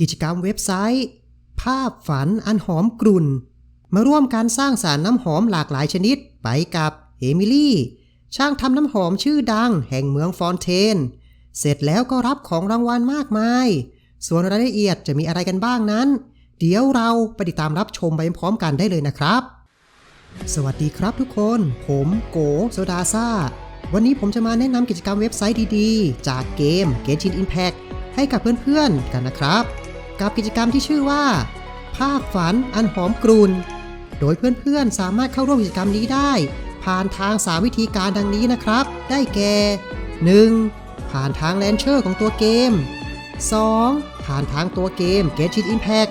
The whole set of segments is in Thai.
กิจกรรมเว็บไซต์ ภาพฝันอันหอมกลุ่น มาร่วมการสร้างสารน้ำหอมหลากหลายชนิด ไปกับเอมิลี่ ช่างทำน้ำหอมชื่อดังแห่งเมืองฟอนเทน เสร็จแล้วก็รับของรางวัลมากมาย ส่วนรายละเอียดจะมีอะไรกันบ้างนั้น เดี๋ยวเราไปติดตามรับชมไปพร้อมกันได้เลยนะครับ สวัสดีครับทุกคน ผมโกโซดาซ่าวันนี้ผมจะมาแนะนำกิจกรรมเว็บไซต์ดีๆ จากเกม Genshin Impact ให้กับเพื่อนๆ กันนะครับ กับกิจกรรมที่ชื่อว่า ภาพฝันอันหอมกรุนโดยเพื่อนๆสามารถเข้าร่วมกิจกรรมนี้ได้ ผ่านทาง 3 วิธีการดังนี้นะครับ ได้แก่ 1. ผ่านทางแลนเชอร์ของตัวเกม 2. ผ่านทางตัวเกม Genshin Impact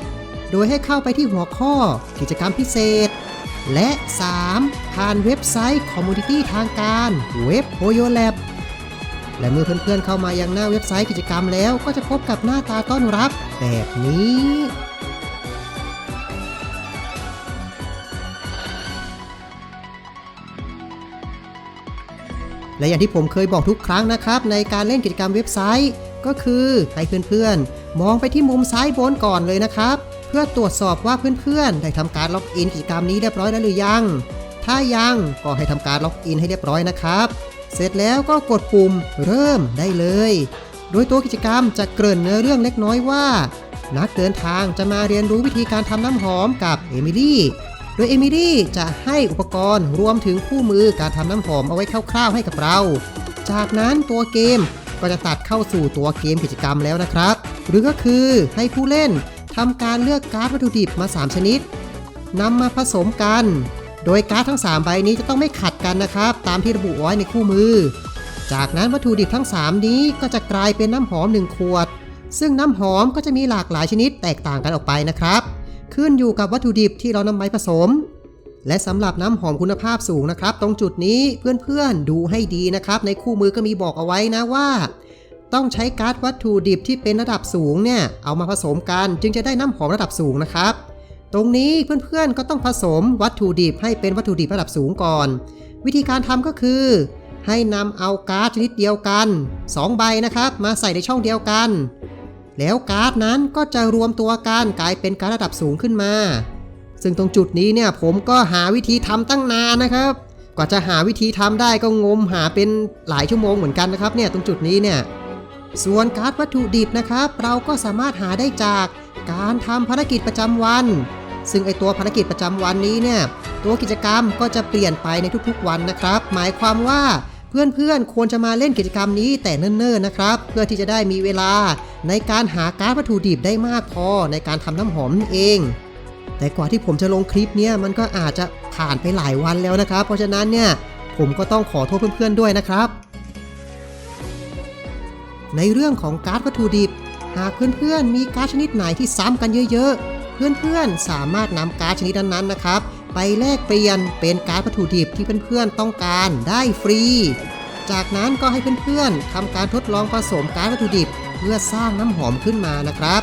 โดยให้เข้าไปที่หัวข้อกิจกรรมพิเศษ และ 3. ผ่านเว็บไซต์คอมมูนิตี้ทางการเว็บโ o โย Lab และเมื่อเพื่อนๆเข้ามายังหน้าเว็บไซต์กิจกรรมแล้วก็จะพบกับหน้าตาต้อนรับ แบบนี้ และอย่างที่ผมเคยบอกทุกครั้งนะครับ ในการเล่นกิจกรรมเว็บไซต์ก็คือให้เพื่อนๆ มองไปที่มุมซ้ายบนก่อนเลยนะครับ เพื่อตรวจสอบว่าเพื่อนๆ ได้ทำการล็อกอินกิจกรรมนี้เรียบร้อยแล้วหรือยัง ถ้ายังก็ให้ทำการล็อกอินให้เรียบร้อยนะครับ เสร็จแล้วก็กดปุ่มเริ่มได้เลย โดยตัวกิจกรรมจะเกริ่นเนื้อเรื่องเล็กน้อยว่า นักเดินทางจะมาเรียนรู้วิธีการทำน้ำหอมกับเอมิลี่ โดยเอมิลี่จะให้อุปกรณ์รวมถึงคู่มือการทำน้ำหอมเอาไว้คร่าวๆให้กับเรา จากนั้นตัวเกมก็จะตัดเข้าสู่ตัวเกมกิจกรรมแล้วนะครับ หรือก็คือให้ผู้เล่นทำการเลือกการ์ดวัตถุดิบมา 3 ชนิดนำมาผสมกัน โดยการ์ดทั้ง 3 ใบนี้จะต้องไม่ขัดกันนะครับ ตามที่ระบุไว้ในคู่มือ จากนั้นวัตถุดิบทั้ง 3 นี้ก็จะกลายเป็นน้ำหอม 1 ขวด ซึ่งน้ำหอมก็จะมีหลากหลายชนิดแตกต่างกันออกไปนะครับ ขึ้นอยู่กับวัตถุดิบที่เรานำไปผสม และสำหรับน้ำหอมคุณภาพสูงนะครับ ตรงจุดนี้เพื่อนๆดูให้ดีนะครับ ในคู่มือก็มีบอกเอาไว้นะว่า ต้องใช้การ์ดวัตถุดิบที่เป็นระดับสูงเนี่ยเอามาผสมกัน จึงจะได้น้ำหอมระดับสูงนะครับ ตรงนี้เพื่อนๆก็ต้องผสมวัตถุดิบให้เป็นวัตถุดิบระดับสูงก่อน วิธีการทำก็คือ ให้นำเอาการ์ดชนิดเดียวกัน 2 ใบนะครับ มาใส่ในช่องเดียวกัน แล้วการ์ดนั้นก็จะรวมตัวกันกลายเป็นการ์ดระดับสูงขึ้นมา ซึ่งตรงจุดนี้เนี่ยผมก็หาวิธีทำตั้งนานนะครับ กว่าจะหาวิธีทำได้ก็งมหาเป็นหลายชั่วโมงเหมือนกันนะครับเนี่ยตรงจุดนี้เนี่ยส่วนการ์ดวัตถุดิบนะครับ เราก็สามารถหาได้จากการทำภารกิจประจำวัน ซึ่งไอตัวภารกิจประจำวันนี้เนี่ยตัวกิจกรรมก็จะเปลี่ยนไปในทุกๆวันนะครับ หมายความว่าเพื่อนๆ ควรจะมาเล่นกิจกรรมนี้แต่เนิ่นๆนะครับ เพื่อที่จะได้มีเวลาในการหาการ์ดวัตถุดิบได้มากพอในการทำน้ำหอมเอง แต่กว่าที่ผมจะลงคลิปเนี่ยมันก็อาจจะผ่านไปหลายวันแล้วนะครับ เพราะฉะนั้นเนี่ยผมก็ต้องขอโทษเพื่อนๆด้วยนะครับ ในเรื่องของการ์ดวัตถุดิบ หากเพื่อนๆ มีการชนิดไหนที่ซ้ำกันเยอะๆ เพื่อนๆ สามารถนำการ์ดชนิดนั้นๆนะครับ ไปแลกเปลี่ยนเป็นการ์ดวัตถุดิบที่เพื่อนๆต้องการได้ฟรี จากนั้นก็ให้เพื่อนๆทำการทดลองผสมการ์ดวัตถุดิบ เพื่อสร้างน้ำหอมขึ้นมานะครับ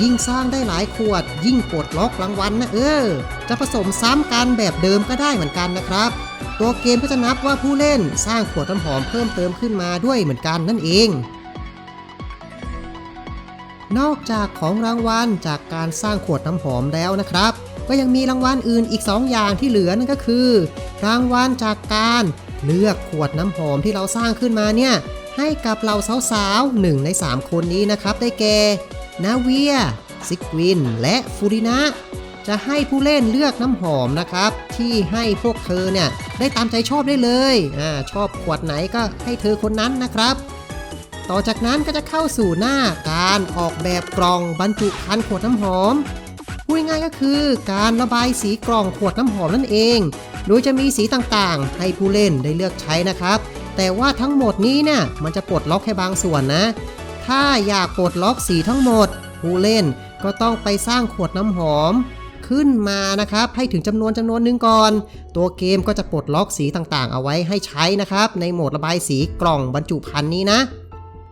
ยิ่งสร้างได้หลายขวด ยิ่งปลดล็อกรางวัลนะเออ จะผสมซ้ำกันแบบเดิมก็ได้เหมือนกันนะครับ ตัวเกมก็จะนับว่าผู้เล่นสร้างขวดน้ำหอมเพิ่มเติมขึ้นมาด้วยเหมือนกันนั่นเอง นอกจากของรางวัลจากการสร้างขวดน้ำหอมแล้วนะครับ ก็ยังมีรางวัลอื่นอีก 2 อย่างที่เหลือนั่นก็คือ รางวัลจากการเลือกขวดน้ำหอมที่เราสร้างขึ้นมาเนี่ยให้กับเราสาวๆหนึ่งใน 3 คนนี้นะครับ ได้แก่นาเวียซิกวิน และฟูรินะจะให้ผู้เล่นเลือกน้ำหอมนะครับ ที่ให้พวกเธอเนี่ยได้ตามใจชอบได้เลยอ่าชอบขวดไหนก็ให้เธอคนนั้นนะครับ ต่อจากนั้นก็จะเข้าสู่หน้าการออกแบบกล่องบรรจุภัณฑ์ขวดน้ำหอมพูดง่ายก็คือการระบายสีกล่องขวดน้ำหอมนั่นเอง โดยจะมีสีต่างๆ ให้ผู้เล่นได้เลือกใช้นะครับ แต่ว่าทั้งหมดนี้เนี่ยมันจะปลดล็อกแค่บางส่วนนะ ถ้าอยากปลดล็อกสีทั้งหมด ผู้เล่นก็ต้องไปสร้างขวดน้ำหอม ขึ้นมานะครับให้ถึงจำนวนจำนวนหนึ่งก่อน ตัวเกมก็จะปลดล็อกสีต่างๆ เอาไว้ให้ใช้นะครับ ในโหมดระบายสีกล่องบรรจุภัณฑ์นี้นะ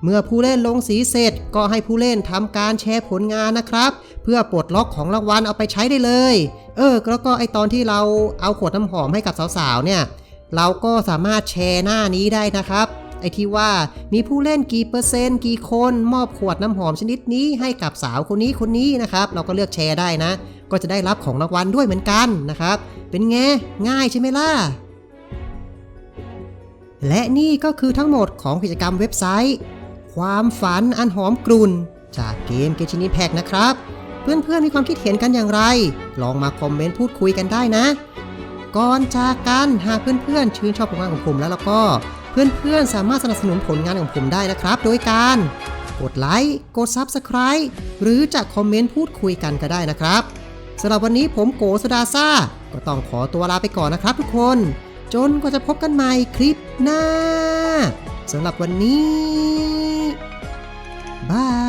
เมื่อผู้เล่นลงสีเสร็จ ก็ให้ผู้เล่นทำการแชร์ผลงานนะครับ เพื่อปลดล็อกของรางวัลเอาไปใช้ได้เลย เออ แล้วก็ไอตอนที่เราเอาขวดน้ำหอมให้กับสาวๆ เนี่ย เราก็สามารถแชร์หน้านี้ได้นะครับ ไอที่ว่ามีผู้เล่นกี่เปอร์เซนต์กี่คนมอบขวดน้ำหอมชนิดนี้ให้กับสาวคนนี้คนนี้นะครับ เราก็เลือกแชร์ได้นะ ก็จะได้รับของรางวัลด้วยเหมือนกันนะครับ เป็นไงง่ายใช่ไหมล่ะและนี่ก็คือทั้งหมดของกิจกรรมเว็บไซต์ ความฝันอันหอมกลุ่น จากเกมเกชินิแพกนะครับ เพื่อนๆมีความคิดเห็นกันอย่างไร ลองมาคอมเมนต์พูดคุยกันได้นะ ก่อนจากกันหากเพื่อนๆชื่นชอบผลงานของผมแล้วแล้วก็ เพื่อนๆสามารถสนับสนุนผลงานของผมได้นะครับ โดยการกดไลค์กด Subscribe หรือจะคอมเมนต์พูดคุยกันก็ได้นะครับสำหรับวันนี้ผมโกสดาซ่า ก็ต้องขอตัวลาไปก่อนนะครับทุกคน จนกว่าจะพบกันใหม่คลิปหน้าสำหรับวันนี้ บาย